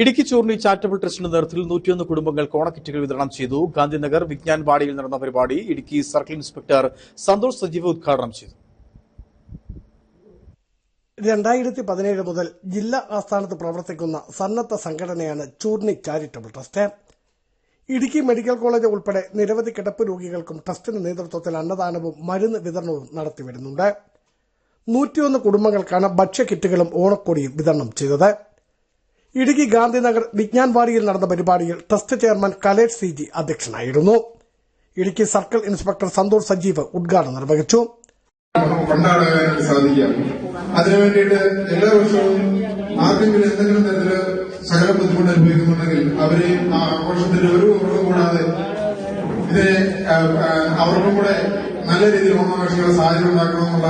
Idukki Churni charitable ട്രസ്റ്റിന്റെ നേതൃത്വത്തിൽ നൂറ്റിയൊന്ന് കുടുംബങ്ങൾക്ക് ഓണക്കിറ്റുകൾ വിതരണം ചെയ്തു. ഗാന്ധിനഗർ വിജ്ഞാൻ വാടിയിൽ നടന്ന പരിപാടി ഇടുക്കി സർക്കിൾ ഇൻസ്പെക്ടർ സന്തോഷ് സജീവ് ഉദ്ഘാടനം ചെയ്തു. രണ്ടായിരത്തി പതിനേഴ് മുതൽ ജില്ലാ ആസ്ഥാനത്ത് പ്രവർത്തിക്കുന്ന സന്നദ്ധ സംഘടനയാണ് Churni charitable trust. Idukki medical college ഉൾപ്പെടെ നിരവധി കിടപ്പ് രോഗികൾക്കും ട്രസ്റ്റിന്റെ നേതൃത്വത്തിൽ അന്നദാനവും മരുന്ന് വിതരണവും നടത്തിവരുന്നുണ്ട്. നൂറ്റിയൊന്ന് കുടുംബങ്ങൾക്കാണ് ഭക്ഷ്യക്കിറ്റുകളും ഓണക്കോടിയും വിതരണം ചെയ്തത്. ഇടുക്കി ഗാന്ധിനഗർ വിജ്ഞാൻവാടിയിൽ നടന്ന പരിപാടിയിൽ trust chairman Kalesh C G അധ്യക്ഷനായിരുന്നു. ഇടുക്കി സർക്കിൾ ഇൻസ്പെക്ടർ സന്തോഷ് സജീവ് ഉദ്ഘാടനം നിർവഹിച്ചു. കൊണ്ടാടാനായിട്ട് എല്ലാ വർഷവും ആർക്കെങ്കിലും എന്തെങ്കിലും സകല ബുദ്ധിമുട്ട് അനുഭവിക്കുന്നുണ്ടെങ്കിൽ അവരെ ആ ആഘോഷത്തിന്റെ ഒരു കുറവും കൂടാതെ ഇതിനെ അവർക്കും കൂടെ നല്ല രീതിയിൽ ഓണാഘോഷിക്കുന്ന സാഹചര്യം ഉണ്ടാക്കണമെന്നുള്ള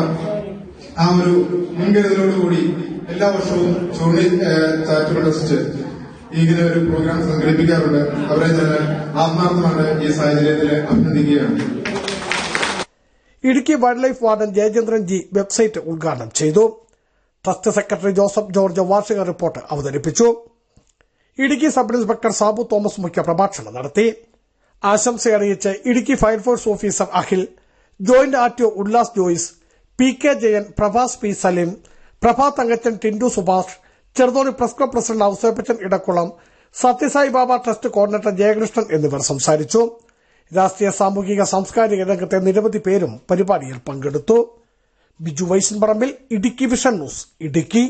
ആ ഒരു മുൻകരുതലോടുകൂടി എല്ലാ വർഷവും ചൂണ്ടി ചാരിറ്റബിൾ ട്രസ്റ്റ് ഇങ്ങനെ ഒരു പ്രോഗ്രാം സംഘടിപ്പിക്കാറുണ്ട്. അവരെ ഞാൻ ആത്മാർത്ഥമാണ് ഈ സാഹചര്യത്തിൽ അഭിനന്ദിക്കുകയാണ്. Idukki wild life warden Jayachandran G website ഉദ്ഘാടനം ചെയ്തു. ട്രസ്റ്റ് സെക്രട്ടറി ജോസഫ് ജോർജ് വാർഷിക റിപ്പോർട്ട് അവതരിപ്പിച്ചു. Idukki sub inspector Sabu Thomas മുഖ്യ പ്രഭാഷണം നടത്തി. ആശംസയറിയിച്ച് Idukki fire force officer Akhil joint R T O Ullas Joyce P K Jayan Prabhas P Saleem Prabha Thankachan Tindu Subhash Cheruthoni press club president Ouseppachan Edakkulam Sathya Sai Baba trust coordinator Jayakrishnan എന്നിവർ സംസാരിച്ചു. രാഷ്ട്രീയ സാമൂഹിക സാംസ്കാരിക രംഗത്തെ നിരവധി പേരും പരിപാടിയിൽ പങ്കെടുത്തു. Biju Vaishan Parambil Idukki vision news Idukki.